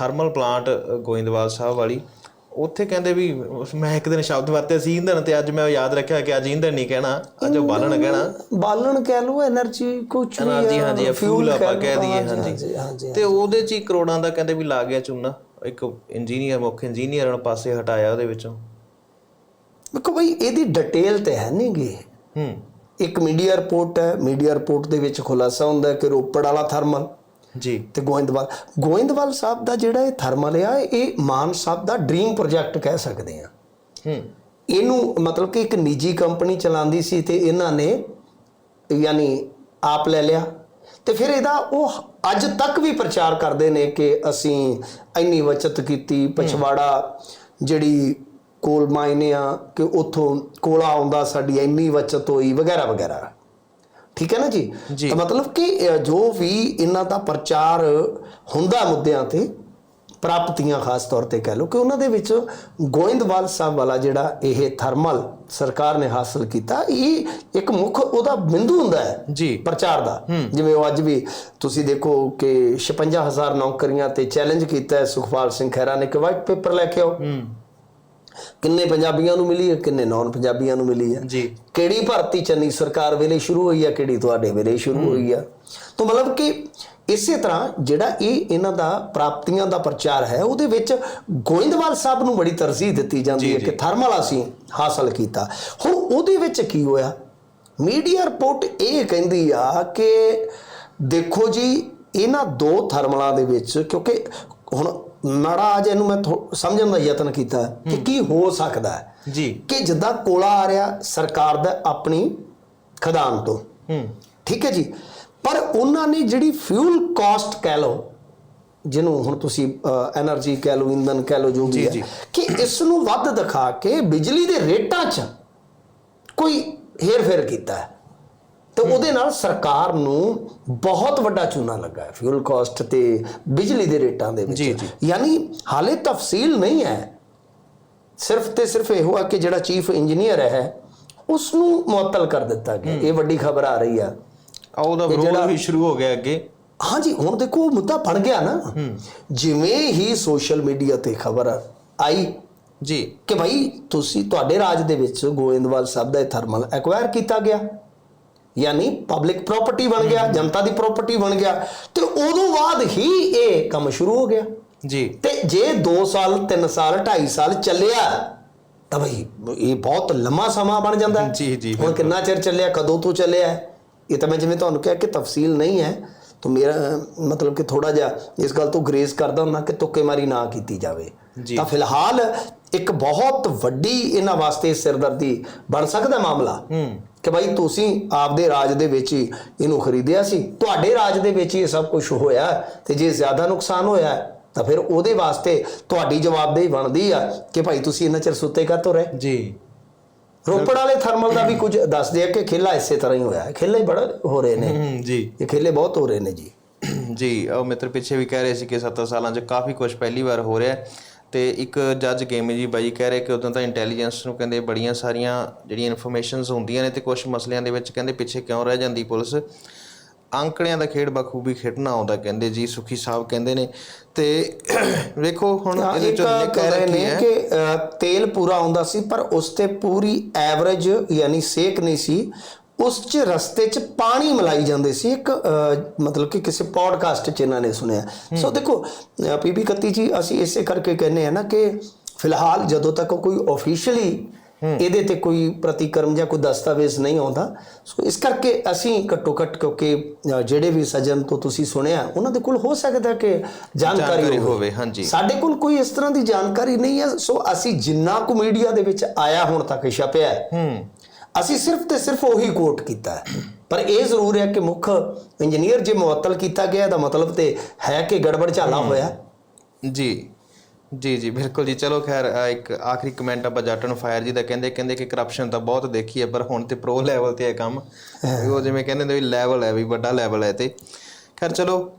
Thermal plant Goindwal Sahib ਵਾਲੀ ਉੱਥੇ ਕਹਿੰਦੇ ਵੀ ਮੈਂ ਇੱਕ ਦਿਨ ਸ਼ਬਦ ਵਰਤੇ ਸੀ ਇੰਧਨ ਤੇ ਅੱਜ ਮੈਂ ਯਾਦ ਰੱਖਿਆ ਕਿ ਅੱਜ ਇੰਧਨ ਨਹੀਂ ਕਹਿਣਾ ਅੱਜ ਬਾਲਣ ਕਹਿਣਾ। ਬਾਲਣ ਕਹਿ ਲਓ એનર્ਜੀ ਕੁਝ ਵੀ ਹਾਂਜੀ ਹਾਂਜੀ ਫਿਊਲ ਆਪਾਂ ਕਹਿ ਦਈਏ ਹਾਂਜੀ ਤੇ ਉਹਦੇ ਚ ਹੀ ਕਰੋੜਾਂ ਦਾ ਕਹਿੰਦੇ ਵੀ ਲਾ ਗਿਆ ਚੂਨਾ ਇੱਕ ਇੰਜੀਨੀਅਰ ਮੁੱਖ ਇੰਜੀਨੀਅਰ ਨੂੰ ਪਾਸੇ ਹਟਾਇਆ ਉਹਦੇ ਵਿੱਚੋਂ। ਦੇਖੋ ਬਈ ਇਹਦੀ ਡਿਟੇਲ ਤੇ ਹੈ ਨਹੀਂਗੀ ਹੂੰ। ਇੱਕ ਮੀਡੀਆ ਰਿਪੋਰਟ ਹੈ ਮੀਡੀਆ ਰਿਪੋਰਟ ਦੇ ਵਿੱਚ ਖੁਲਾਸਾ ਹੁੰਦਾ ਕਿ ਰੋਪੜ ਵਾਲਾ ਥਰਮਲ ਜੀ। ਤੇ ਗੋਇੰਦਵਾਲ ਗੋਇੰਦਵਾਲ ਸਾਹਿਬ ਦਾ ਜਿਹੜਾ ਇਹ ਥਰਮਲ ਆ ਇਹ ਮਾਨ ਸਾਹਿਬ ਦਾ ਡ੍ਰੀਮ ਪ੍ਰੋਜੈਕਟ ਕਹਿ ਸਕਦੇ ਆ। ਹੂੰ। ਇਹਨੂੰ ਮਤਲਬ ਕਿ ਇੱਕ ਨਿੱਜੀ ਕੰਪਨੀ ਚਲਾਉਂਦੀ ਸੀ ਤੇ ਇਹਨਾਂ ਨੇ ਯਾਨੀ ਆਪ ਲੈ ਲਿਆ। ਤੇ ਫਿਰ ਇਹਦਾ ਉਹ ਅੱਜ ਤੱਕ ਵੀ ਪ੍ਰਚਾਰ ਕਰਦੇ ਨੇ ਕਿ ਅਸੀਂ ਇੰਨੀ ਬਚਤ ਕੀਤੀ ਪਛਵਾੜਾ ਜਿਹੜੀ ਕੋਲ ਮਾਇਨੇ ਆ ਕਿ ਉਥੋਂ ਕੋਲਾ ਆਉਂਦਾ ਸਾਡੀ ਇੰਨੀ ਬਚਤ ਹੋਈ ਵਗੈਰਾ ਵਗੈਰਾ। ਠੀਕ ਹੈ ਨਾ ਜੀ। ਤਾਂ ਮਤਲਬ ਕਿ ਜੋ ਵੀ ਇਹਨਾਂ ਦਾ ਪ੍ਰਚਾਰ ਹੁੰਦਾ ਮੁੱਦਿਆਂ ਤੇ ਪ੍ਰਾਪਤੀਆਂ ਖਾਸ ਤੌਰ ਤੇ ਕਹਿ ਲਓ ਕਿ ਉਹਨਾਂ ਦੇ ਵਿੱਚ ਗੋਇੰਦਵਾਲ ਸਾਹਿਬ ਵਾਲਾ ਜਿਹੜਾ ਇਹ ਥਰਮਲ ਸਰਕਾਰ ਨੇ ਹਾਸਲ ਕੀਤਾ ਇਹ ਇੱਕ ਮੁੱਖ ਉਹਦਾ ਬਿੰਦੂ ਹੁੰਦਾ ਹੈ ਜੀ। ਪ੍ਰਚਾਰ ਦਾ। ਜਿਵੇਂ ਉਹ ਅੱਜ ਵੀ ਤੁਸੀਂ ਦੇਖੋ ਕਿ 56000 ਨੌਕਰੀਆਂ ਤੇ ਚੈਲੰਜ ਕੀਤਾ ਹੈ ਸੁਖਪਾਲ ਸਿੰਘ ਖਹਿਰਾ ਨੇ ਕਿ ਵਾਈਟ ਪੇਪਰ ਲੈ ਕੇ ਆਓ। ਕਿੰਨੇ ਪੰਜਾਬੀਆਂ ਨੂੰ ਮਿਲੀ ਹੈ ਕਿੰਨੇ ਨੌਨ ਪੰਜਾਬੀਆਂ ਨੂੰ ਮਿਲੀ ਹੈ। ਜੀ। ਕਿਹੜੀ ਭਰਤੀ ਚੰਨੀ ਸਰਕਾਰ ਵੇਲੇ ਸ਼ੁਰੂ ਹੋਈ ਆ ਕਿਹੜੀ ਤੁਹਾਡੇ ਵੇਲੇ ਸ਼ੁਰੂ ਹੋਈ ਆ ਤਾਂ ਮਤਲਬ ਕਿ ਇਸੇ ਤਰ੍ਹਾਂ ਜਿਹੜਾ ਇਹ ਇਹਨਾਂ ਦਾ ਪ੍ਰਾਪਤੀਆਂ ਦਾ ਪ੍ਰਚਾਰ ਹੈ ਉਹਦੇ ਵਿੱਚ ਗੋਇੰਦਵਾਲ ਸਾਹਿਬ ਨੂੰ ਬੜੀ ਤਰਜੀਹ ਦਿੱਤੀ ਜਾਂਦੀ ਹੈ ਕਿ ਥਰਮਲ ਅਸੀਂ ਹਾਸਲ ਕੀਤਾ। ਹੁਣ ਉਹਦੇ ਵਿੱਚ ਕੀ ਹੋਇਆ? ਮੀਡੀਆ ਰਿਪੋਰਟ ਇਹ ਕਹਿੰਦੀ ਆ ਕਿ ਦੇਖੋ ਜੀ ਇਹਨਾਂ ਦੋ ਥਰਮਲਾਂ ਦੇ ਵਿੱਚ ਕਿਉਂਕਿ ਹੁਣ ਮਾੜਾ ਅੱਜ ਇਹਨੂੰ ਮੈਂ ਸਮਝਣ ਦਾ ਯਤਨ ਕੀਤਾ ਕਿ ਕੀ ਹੋ ਸਕਦਾ ਹੈ ਜੀ। ਕਿ ਜਿੱਦਾਂ ਕੋਲਾ ਆ ਰਿਹਾ ਸਰਕਾਰ ਦਾ ਆਪਣੀ ਖਦਾਨ ਤੋਂ। ਹੂੰ। ਠੀਕ ਹੈ ਜੀ? ਪਰ ਉਹਨਾਂ ਨੇ ਜਿਹੜੀ ਫਿਊਲ ਕਾਸਟ ਕਹਿ ਲਓ ਜਿਹਨੂੰ ਹੁਣ ਤੁਸੀਂ એનર્ਜੀ ਕਹਿ ਲਓ ਇੰਧਨ ਕਹਿ ਲਓ ਜੋ ਵੀ ਹੈ ਕਿ ਇਸ ਨੂੰ ਵੱਧ ਦਿਖਾ ਕੇ ਬਿਜਲੀ ਦੇ ਰੇਟਾਂ 'ਚ ਕੋਈ ਹੇਰ ਫੇਰ ਕੀਤਾ ਹੈ। ਤੇ ਉਹਦੇ ਨਾਲ ਸਰਕਾਰ ਨੂੰ ਬਹੁਤ ਵੱਡਾ ਚੂਨਾ ਲੱਗਾ ਹੈ ਫਿਊਲ ਕਾਸਟ ਤੇ ਬਿਜਲੀ ਦੇ ਰੇਟਾਂ ਦੇ ਵਿੱਚ। ਯਾਨੀ ਹਾਲੇ ਤਫਸੀਲ ਨਹੀਂ ਹੈ। ਸਿਰਫ ਤੇ ਸਿਰਫ ਇਹੋ ਆ ਕਿ ਜਿਹੜਾ ਚੀਫ ਇੰਜੀਨੀਅਰ ਹੈ ਉਸ ਨੂੰ ਮੁਅੱਤਲ ਕਰ ਦਿੱਤਾ ਗਿਆ। ਇਹ ਵੱਡੀ ਖਬਰ ਆ ਰਹੀ ਆ। ਆ ਉਹਦਾ ਵਿਰੋਧ ਵੀ ਸ਼ੁਰੂ ਹੋ ਗਿਆ ਅੱਗੇ। ਹਾਂਜੀ ਹੁਣ ਦੇਖੋ ਉਹ ਮੁੱਦਾ ਬਣ ਗਿਆ ਨਾ। ਜਿਵੇਂ ਹੀ ਸੋਸ਼ਲ ਮੀਡੀਆ ਤੇ ਖਬਰ ਆਈ ਜੀ। ਕਿ ਭਾਈ ਤੁਸੀਂ ਤੁਹਾਡੇ ਰਾਜ ਦੇ ਵਿੱਚ ਗੋਇੰਦਵਾਲ ਸਾਹਿਬ ਦਾ ਇਹ ਥਰਮਲ ਐਕਵਾਇਰ ਕੀਤਾ ਗਿਆ। ਯਾਨੀ ਪਬਲਿਕ ਪ੍ਰਾਪਰਟੀ ਬਣ ਗਿਆ ਜਨਤਾ ਦੀ ਪ੍ਰਾਪਰਟੀ ਬਣ ਗਿਆ ਤੇ ਉਦੋਂ ਬਾਅਦ ਹੀ ਇਹ ਕੰਮ ਸ਼ੁਰੂ ਹੋ ਗਿਆ। ਜੀ। ਤੇ ਜੇ 2 ਸਾਲ 3 ਸਾਲ 2.5 ਸਾਲ ਚੱਲਿਆ ਤਾਂ ਭਾਈ ਇਹ ਬਹੁਤ ਲੰਮਾ ਸਮਾਂ ਬਣ ਜਾਂਦਾ। ਜੀ, ਜੀ, ਹੁਣ ਕਿੰਨਾ ਚਿਰ ਚੱਲਿਆ ਕਦੋਂ ਤੋਂ ਚੱਲਿਆ? ਇਹ ਤਾਂ ਮੈਂ ਜਿਵੇਂ ਤੁਹਾਨੂੰ ਕਿਹਾ ਕਿ ਤਫਸੀਲ ਨਹੀਂ ਹੈ ਤਾਂ ਮੇਰਾ ਮਤਲਬ ਕਿ ਥੋੜਾ ਜਿਹਾ ਇਸ ਗੱਲ ਤੋਂ ਗਰੇਜ਼ ਕਰਦਾ ਹੁੰਦਾ ਕਿ ਤੁੱਕੇਮਾਰੀ ਨਾ ਕੀਤੀ ਜਾਵੇ। ਤਾਂ ਫਿਲਹਾਲ ਇੱਕ ਬਹੁਤ ਵੱਡੀ ਇਹਨਾਂ ਵਾਸਤੇ ਸਿਰਦਰਦੀ ਬਣ ਸਕਦਾ ਮਾਮਲਾ। ਹੂੰ। ਕਿ ਭਾਈ ਤੁਸੀਂ ਆਪਦੇ ਰਾਜ ਦੇ ਵਿੱਚ ਹੀ ਇਹਨੂੰ ਖਰੀਦਿਆ ਸੀ। ਤੁਹਾਡੇ ਰਾਜ ਦੇ ਵਿੱਚ ਹੀ ਇਹ ਸਭ ਕੁਝ ਹੋਇਆ ਤੇ ਜੇ ਜ਼ਿਆਦਾ ਨੁਕਸਾਨ ਹੋਇਆ ਤਾਂ ਫਿਰ ਉਹਦੇ ਵਾਸਤੇ ਤੁਹਾਡੀ ਜਵਾਬਦੇਹੀ ਬਣਦੀ ਆ ਕਿ ਭਾਈ ਤੁਸੀਂ ਇੰਨਾ ਚਿਰ ਸੁੱਤੇ ਕਾਤੋਂ ਰਹੇ? ਜੀ। ਰੋਪੜ ਵਾਲੇ ਥਰਮਲ ਦਾ ਵੀ ਕੁਝ ਦੱਸਦੇ ਆ ਕਿ ਖੇਲਾ ਇਸੇ ਤਰ੍ਹਾਂ ਹੀ ਹੋਇਆ ਖੇਲੇ ਬੜਾ ਹੋ ਰਹੇ ਨੇ। ਜੀ। ਇਹ ਖੇਲੇ ਬਹੁਤ ਹੋ ਰਹੇ ਨੇ ਜੀ। ਜੀ ਉਹ ਮਿੱਤਰ ਪਿੱਛੇ ਵੀ ਕਹਿ ਰਹੇ ਸੀ ਕਿ 7 ਸਾਲਾਂ 'ਚ ਕਾਫੀ ਕੁਝ ਪਹਿਲੀ ਵਾਰ ਹੋ ਰਿਹਾ ਹੈ। ਤੇ ਇੱਕ ਜੱਜ ਗੇਮ ਜੀ ਬਾਈ ਕਹਿ ਰਹੇ ਕਿ ਉਦੋਂ ਤਾਂ ਇੰਟੈਲੀਜੈਂਸ ਨੂੰ ਕਹਿੰਦੇ ਬੜੀਆਂ ਸਾਰੀਆਂ ਜਿਹੜੀਆਂ ਇਨਫੋਰਮੇਸ਼ਨਸ ਹੁੰਦੀਆਂ ਨੇ ਤੇ ਕੁਝ ਮਸਲਿਆਂ ਦੇ ਵਿੱਚ ਕਹਿੰਦੇ ਪਿੱਛੇ ਕਿਉਂ ਰਹਿ ਜਾਂਦੀ ਪੁਲਿਸ। ਅੰਕੜਿਆਂ ਦਾ ਖੇਡ ਬਖੂਬੀ ਖੇਡਣਾ ਆਉਂਦਾ ਕਹਿੰਦੇ ਜੀ ਸੁਖੀ ਸਾਹਿਬ ਕਹਿੰਦੇ ਨੇ। ਤੇ ਵੇਖੋ ਹੁਣ ਇਹਦੇ ਚੋਂ ਕਹਿ ਨਿਕਲਦਾ ਰਹੇ ਨੇ ਕਿ ਤੇਲ ਪੂਰਾ ਆਉਂਦਾ ਸੀ ਪਰ ਉਸ ਤੇ ਪੂਰੀ ਐਵਰੇਜ ਯਾਨੀ ਸੇਕ ਨਹੀਂ ਸੀ। ਉਸ ਚ ਰਸਤੇ ਚ ਪਾਣੀ ਮਲਾਈ ਜਾਂਦੇ ਸੀ। ਇੱਕ ਮਤਲਬ ਕਿ ਕਿਸੇ ਪੋਡਕਾਸਟ ਚ ਇਹਨਾਂ ਨੇ ਸੁਣਿਆ। ਸੋ ਦੇਖੋ ਪੀਪੀ ਕੱਤੀ ਜੀ ਅਸੀਂ ਇਸੇ ਕਰਕੇ ਕਹਿੰਦੇ ਆ ਨਾ ਕਿ ਫਿਲਹਾਲ ਜਦੋਂ ਤੱਕ ਕੋਈ ਆਫੀਸ਼ੀਅਲੀ ਇਹਦੇ ਤੇ ਕੋਈ ਪ੍ਰਤੀਕਰਮ ਜਾਂ ਕੋਈ ਦਸਤਾਵੇਜ਼ ਨਹੀਂ ਆਉਂਦਾ ਸੋ ਇਸ ਕਰਕੇ ਅਸੀਂ ਘੱਟੋ ਘੱਟ ਕਿਉਂਕਿ ਜਿਹੜੇ ਵੀ ਸੱਜਣ ਤੋਂ ਤੁਸੀਂ ਸੁਣਿਆ ਉਹਨਾਂ ਦੇ ਕੋਲ ਹੋ ਸਕਦਾ ਕਿ ਜਾਣਕਾਰੀ ਹੋਵੇ। ਹਾਂਜੀ। ਸਾਡੇ ਕੋਲ ਕੋਈ ਇਸ ਤਰ੍ਹਾਂ ਦੀ ਜਾਣਕਾਰੀ ਨਹੀਂ ਹੈ ਸੋ ਅਸੀਂ ਜਿੰਨਾ ਕੁ ਮੀਡੀਆ ਦੇ ਵਿੱਚ ਆਇਆ ਹੁਣ ਤੱਕ ਛਪਿਆ ਹੂੰ। ਅਸੀਂ ਸਿਰਫ ਤੇ ਸਿਰਫ ਉਹੀ ਕੋਟ ਕੀਤਾ ਹੈ। ਪਰ ਇਹ ਜ਼ਰੂਰ ਹੈ ਕਿ ਮੁੱਖ ਇੰਜੀਨੀਅਰ ਜੇ ਮੁਅੱਤਲ ਕੀਤਾ ਗਿਆ ਦਾ ਮਤਲਬ ਤੇ ਹੈ ਕਿ ਗੜਬੜ ਝਾਲਾ ਹੋਇਆ। ਜੀ। ਜੀ ਜੀ ਬਿਲਕੁਲ ਜੀ। ਚਲੋ ਖੈਰ ਇੱਕ ਆਖਰੀ ਕਮੈਂਟ ਆਪਾਂ ਜੱਟ ਨੂੰ ਫਾਇਰ ਜੀ ਦਾ ਕਹਿੰਦੇ ਕਹਿੰਦੇ ਕਿ ਕਰਪਸ਼ਨ ਤਾਂ ਬਹੁਤ ਦੇਖੀ ਹੈ ਪਰ ਹੁਣ ਤੇ ਪ੍ਰੋ ਲੈਵਲ ਤੇ ਹੈ ਕੰਮ। ਉਹ ਜਿਵੇਂ ਕਹਿੰਦੇ ਨੇ ਵੀ ਲੈਵਲ ਹੈ ਵੀ ਵੱਡਾ ਲੈਵਲ ਹੈ ਤੇ। ਖੈਰ ਚਲੋ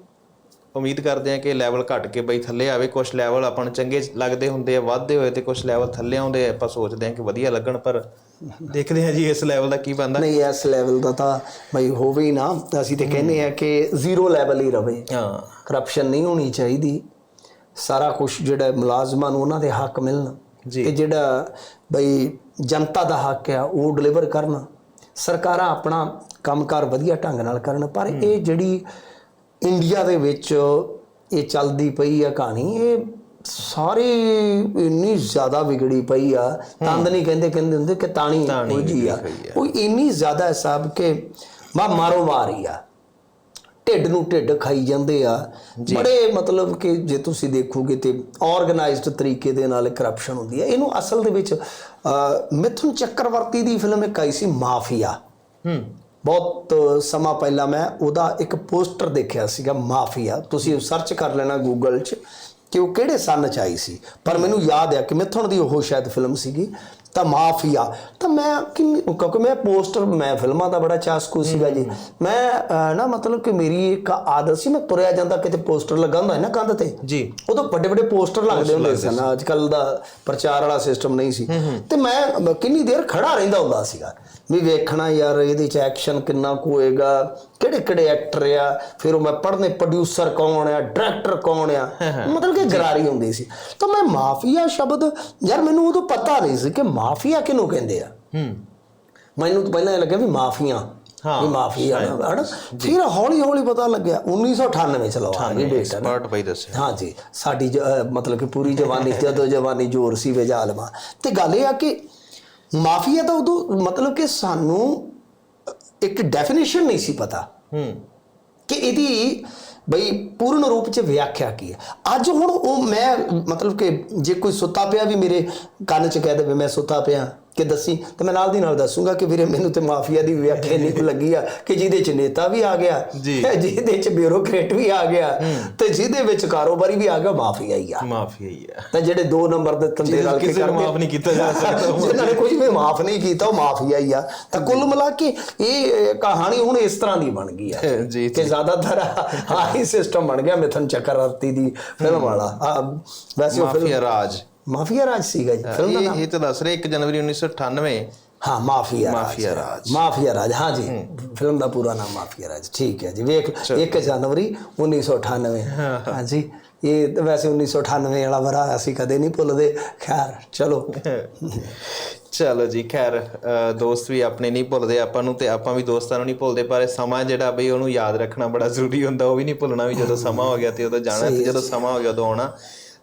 ਉਮੀਦ ਕਰਦੇ ਹਾਂ ਕਿ ਲੈਵਲ ਘਟ ਕੇ ਬਈ ਥੱਲੇ ਆਵੇ। ਕੁਝ ਲੈਵਲ ਆਪਾਂ ਨੂੰ ਚੰਗੇ ਲੱਗਦੇ ਹੁੰਦੇ ਆ ਵੱਧਦੇ ਹੋਏ ਤੇ ਕੁਝ ਲੈਵਲ ਥੱਲੇ ਆਉਂਦੇ ਆ ਆਪਾਂ ਸੋਚਦੇ ਹਾਂ ਕਿ ਵਧੀਆ ਲੱਗਣ ਪਰ ਦੇਖਦੇ ਹਾਂ ਜੀ ਇਸ ਲੈਵਲ ਦਾ ਕੀ ਬਣਦਾ। ਨਹੀਂ ਇਸ ਲੈਵਲ ਦਾ ਤਾਂ ਬਈ ਹੋਵੇ ਹੀ ਨਾ। ਤਾਂ ਅਸੀਂ ਤੇ ਕਹਿੰਦੇ ਆ ਕਿ ਜ਼ੀਰੋ ਲੈਵਲ ਹੀ ਰਵੇ। ਹਾਂ। ਕਰਪਸ਼ਨ ਨਹੀਂ ਹੋਣੀ ਚਾਹੀਦੀ। ਸਾਰਾ ਕੁਝ ਜਿਹੜਾ ਮੁਲਾਜ਼ਮਾਂ ਨੂੰ ਉਹਨਾਂ ਦੇ ਹੱਕ ਮਿਲਣ। ਜੀ। ਤੇ ਜਿਹੜਾ ਬਈ ਜਨਤਾ ਦਾ ਹੱਕ ਆ ਉਹ ਡਿਲੀਵਰ ਕਰਨ। ਸਰਕਾਰਾਂ ਆਪਣਾ ਕੰਮਕਾਰ ਵਧੀਆ ਢੰਗ ਨਾਲ ਕਰਨ ਪਰ ਇਹ ਜਿਹੜੀ ਇੰਡੀਆ ਦੇ ਵਿੱਚ ਇਹ ਚੱਲਦੀ ਪਈ ਆ ਕਹਾਣੀ। ਇਹ ਸਾਰੀ ਇੰਨੀ ਜ਼ਿਆਦਾ ਵਿਗੜੀ ਪਈ ਆ। ਤੰਦ ਨਹੀਂ ਕਹਿੰਦੇ ਕਹਿੰਦੇ ਹੁੰਦੇ ਕਿ ਤਾਣੀ ਹੋ ਜੀ ਆ। ਉਹ ਇੰਨੀ ਜ਼ਿਆਦਾ ਸਾਹਿਬ ਕਿ ਮਾ ਮਾਰੋ ਮਾਰੀ ਆ। ਢਿੱਡ ਨੂੰ ਢਿੱਡ ਖਾਈ ਜਾਂਦੇ ਆ। ਬੜੇ ਮਤਲਬ ਕਿ ਜੇ ਤੁਸੀਂ ਦੇਖੋਗੇ ਤੇ ਆਰਗੇਨਾਈਜ਼ਡ ਤਰੀਕੇ ਦੇ ਨਾਲ ਕਰਪਸ਼ਨ ਹੁੰਦੀ ਹੈ ਇਹਨੂੰ ਅਸਲ ਦੇ ਵਿੱਚ ਮਿਥੁਨ ਚੱਕਰਵਰਤੀ ਦੀ ਫਿਲਮ ਇੱਕ ਆਈ ਸੀ ਮਾਫੀਆ। ਹੂੰ। ਬਹੁਤ ਸਮਾਂ ਪਹਿਲਾਂ ਮੈਂ ਉਹਦਾ ਇੱਕ ਪੋਸਟਰ ਦੇਖਿਆ ਸੀਗਾ ਮਾਫੀਆ। ਤੁਸੀਂ ਸਰਚ ਕਰ ਲੈਣਾ ਗੂਗਲ 'ਚ ਕਿ ਉਹ ਕਿਹੜੇ ਸੰਨ 'ਚ ਆਈ ਸੀ। ਪਰ ਮੈਨੂੰ ਯਾਦ ਹੈ ਕਿ ਮਿਥੁਨ ਦੀ ਉਹ ਸ਼ਾਇਦ ਫਿਲਮ ਸੀਗੀ ਤਾਂ ਮਾਫੀਆ। ਤਾਂ ਮੈਂ ਕਿਉਂਕਿ ਮੈਂ ਪੋਸਟਰ ਮੈਂ ਫਿਲਮਾਂ ਦਾ ਬੜਾ ਚਾਸਕੂ ਸੀਗਾ ਜੀ। ਮੈਂ ਨਾ ਮਤਲਬ ਕਿ ਮੇਰੀ ਇੱਕ ਆਦਤ ਸੀ ਮੈਂ ਤੁਰਿਆ ਜਾਂਦਾ ਕਿਤੇ ਪੋਸਟਰ ਲੱਗਾ ਹੁੰਦਾ ਹੈ ਨਾ ਕੰਧ ਤੇ। ਜੀ। ਉਦੋਂ ਵੱਡੇ ਵੱਡੇ ਪੋਸਟਰ ਲੱਗਦੇ ਹੁੰਦੇ ਸਨ। ਅੱਜ ਕੱਲ ਦਾ ਪ੍ਰਚਾਰ ਵਾਲਾ ਸਿਸਟਮ ਨਹੀਂ ਸੀ। ਤੇ ਮੈਂ ਕਿੰਨੀ ਦੇਰ ਖੜਾ ਰਹਿੰਦਾ ਹੁੰਦਾ ਸੀਗਾ। ਵੀ ਵੇਖਣਾ ਯਾਰ ਇਹਦੇ ਚ ਐਕਸ਼ਨ ਕਿੰਨਾ ਕੁ ਹੋਏਗਾ ਕਿਹੜੇ ਕਿਹੜੇ ਐਕਟਰ ਆ ਫਿਰ ਉਹ ਮੈਂ ਪੜ੍ਹਨੇ ਪ੍ਰੋਡਿਊਸਰ ਕੌਣ ਆ ਡਾਇਰੈਕਟਰ ਕੌਣ ਆ ਮਤਲਬ ਕਿ ਗਰਾਰੀ ਹੁੰਦੀ ਸੀ। ਤਾਂ ਮੈਂ ਮਾਫੀਆ ਸ਼ਬਦ ਯਾਰ ਮੈਨੂੰ ਉਦੋਂ ਪਤਾ ਨਹੀਂ ਸੀ ਕਿ ਮਾਫੀਆ ਕਿਹਨੂੰ ਕਹਿੰਦੇ ਆ। ਹੂੰ। ਮੈਨੂੰ ਤਾਂ ਪਹਿਲਾਂ ਇਹ ਲੱਗਿਆ ਵੀ ਮਾਫੀਆਂ। ਹਾਂ, ਵੀ ਮਾਫੀਆ ਨਾ ਹਨਾ? ਫਿਰ ਹੌਲੀ ਹੌਲੀ ਪਤਾ ਲੱਗਿਆ 1998 ਚ ਲਵਾ ਹੈ ਨਾ। ਐਕਸਪਰਟ ਬਈ ਦੱਸਿਆ। ਹਾਂਜੀ ਸਾਡੀ ਜ- ਅਹ ਮਤਲਬ ਕਿ ਪੂਰੀ ਜਵਾਨੀ ਜਦੋਂ ਜਵਾਨੀ ਜ਼ੋਰ ਸੀ ਵੇ। ਜ਼ਾਲਮਾ ਤੇ ਗੱਲ ਇਹ ਆ ਕਿ ਮਾਫੀਆ ਦਾ ਉਦੋਂ ਮਤਲਬ ਕਿ ਸਾਨੂੰ ਇੱਕ ਡੈਫੀਨੇਸ਼ਨ ਨਹੀਂ ਸੀ ਪਤਾ। ਹੂੰ। ਕਿ ਇਹਦੀ ਬਈ ਪੂਰਨ ਰੂਪ ਚ ਵਿਆਖਿਆ ਕੀ ਹੈ। ਅੱਜ ਹੁਣ ਉਹ ਮੈਂ ਮਤਲਬ ਕਿ ਜੇ ਕੋਈ ਸੁੱਤਾ ਪਿਆ ਵੀ ਮੇਰੇ ਕੰਨ ਚ ਕਹਿ ਦੇਵੇ ਮੈਂ ਸੁੱਤਾ ਪਿਆ। ਕਿ ਦੱਸੀ ਤੇ ਮੈਂ ਨਾਲ ਦੀ ਨਾਲ ਦੱਸੂਗਾ ਕਿ ਵੀਰੇ ਮੈਨੂੰ ਤੇ ਮਾਫੀਆ ਦੀ ਵਿਆਖਿਆ ਨਹੀਂ ਲੱਗੀ ਆ ਕਿ ਜਿਹਦੇ ਚ ਨੇਤਾ ਵੀ ਆ ਗਿਆ। ਜਿਹਦੇ ਚ ਬਿਊਰੋਕਰੇਟ ਵੀ ਆ ਗਿਆ ਤੇ ਜਿਹਦੇ ਵਿੱਚ ਕਾਰੋਬਾਰੀ ਵੀ ਆ ਗਿਆ ਮਾਫੀਆ ਹੀ ਆ। ਮਾਫੀ ਹੀ ਆ। ਤਾਂ ਜਿਹੜੇ ਦੋ ਨੰਬਰ ਦੇ ਤੰਦੇ ਰਲ ਕੇ ਕਿਸੇ ਨੂੰ ਮਾਫ਼ ਨਹੀਂ ਕੀਤਾ ਜਾ ਸਕਦਾ। ਜਿਨ੍ਹਾਂ ਨੇ ਕੁਝ ਵੀ ਮਾਫ ਨਹੀਂ ਕੀਤਾ ਉਹ ਮਾਫੀਆ ਹੀ ਆ। ਤਾਂ ਕੁੱਲ ਮਿਲਾ ਕੇ ਇਹ ਕਹਾਣੀ ਹੁਣ ਇਸ ਤਰ੍ਹਾਂ ਦੀ ਬਣ ਗਈ ਆ ਜੀ ਕਿ ਜ਼ਿਆਦਾਤਰ ਆਹੀ ਸਿਸਟਮ ਬਣ ਗਿਆ ਮਿਥਨ ਚੱਕਰਵਰਤੀ ਦੀ ਫਿਲਮ ਵਾਲਾ। ਆ, ਵੈਸੇ ਉਹ film mafia Raj. Mafia Raj ਸੀਗਾ ਜੀ ਫਿਲਮ ਦਾ ਇਹ ਨਾਮ? ਇਹ ਤਾਂ ਦੱਸ ਰਹੇ 1 ਜਨਵਰੀ 1998 ਹਾਂ mafia mafia Raj. Mafia Raj ਹਾਂ ਜੀ। ਫਿਲਮ ਦਾ ਪੂਰਾ ਨਾਮ ਮਾਫੀਆ ਰਾਜ ਠੀਕ ਹੈ ਜੀ। ਵੇਖ 1 ਜਨਵਰੀ 1998 ਹਾਂ ਜੀ। ਇਹ ਵੈਸੇ 1998 ਵਾਲਾ ਵਰਾ ਅਸੀਂ ਕਦੇ ਨਹੀਂ ਭੁੱਲਦੇ। ਖੈਰ ਚਲੋ। ਚਲੋ ਜੀ ਖੈਰ ਦੋਸਤ ਵੀ ਆਪਣੇ ਨਹੀਂ ਭੁੱਲਦੇ ਆਪਾਂ ਨੂੰ ਤੇ ਆਪਾਂ ਵੀ ਦੋਸਤਾਂ ਨੂੰ ਨਹੀਂ ਭੁੱਲਦੇ ਪਰ ਸਮਾਂ ਜਿਹੜਾ ਬਈ ਉਹਨੂੰ ਯਾਦ ਰੱਖਣਾ ਬੜਾ ਜ਼ਰੂਰੀ ਹੁੰਦਾ ਉਹ ਵੀ ਨਹੀਂ ਭੁੱਲਣਾ ਵੀ ਜਦੋਂ ਸਮਾਂ ਹੋ ਗਿਆ ਤੇ ਉਦੋਂ ਜਾਣਾ ਤੇ ਜਦੋਂ ਸਮਾਂ ਹੋ ਗਿਆ ਉਦੋਂ ਆਉਣਾ।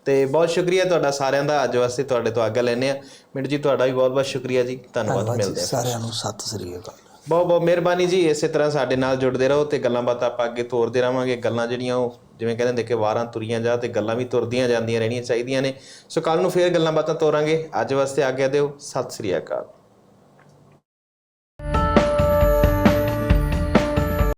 ਤੇ ਬਹੁਤ ਸ਼ੁਕਰੀਆ ਤੁਹਾਡਾ ਸਾਰਿਆਂ ਦਾ। ਅੱਜ ਵਾਸਤੇ ਤੁਹਾਡੇ ਤੋਂ ਆਗਿਆ ਲੈਨੇ ਆ ਮਿੰਟ ਜੀ ਤੁਹਾਡਾ ਵੀ ਬਹੁਤ ਬਹੁਤ ਸ਼ੁਕਰੀਆ ਜੀ। ਧੰਨਵਾਦ ਮਿਲਦੇ ਆ ਸਾਰਿਆਂ ਨੂੰ ਸਤਿ ਸ੍ਰੀ ਅਕਾਲ। ਬਹੁਤ ਬਹੁਤ ਮਿਹਰਬਾਨੀ ਜੀ। ਇਸੇ ਤਰ੍ਹਾਂ ਸਾਡੇ ਨਾਲ ਜੁੜਦੇ ਰਹੋ ਤੇ ਗੱਲਾਂ ਬਾਤਾਂ ਆਪਾਂ ਅੱਗੇ ਤੋਰਦੇ ਰਵਾਂਗੇ ਗੱਲਾਂ ਜਿਹੜੀਆਂ ਉਹ ਜਿਵੇਂ ਕਹਿੰਦੇ ਹੁੰਦੇ ਕਿ ਵਾਰਾਂ ਤੁਰੀਆਂ ਜਾ ਤੇ ਗੱਲਾਂ ਵੀ ਤੁਰਦੀਆਂ ਜਾਂਦੀਆਂ ਰਹਿਣੀਆਂ ਚਾਹੀਦੀਆਂ ਨੇ। ਸੋ ਕੱਲ ਨੂੰ ਫੇਰ ਗੱਲਾਂ ਬਾਤਾਂ ਤੋਰਾਂਗੇ। ਅੱਜ ਵਾਸਤੇ ਆਗਿਆ ਦਿਓ। ਸਤਿ ਸ੍ਰੀ ਅਕਾਲ।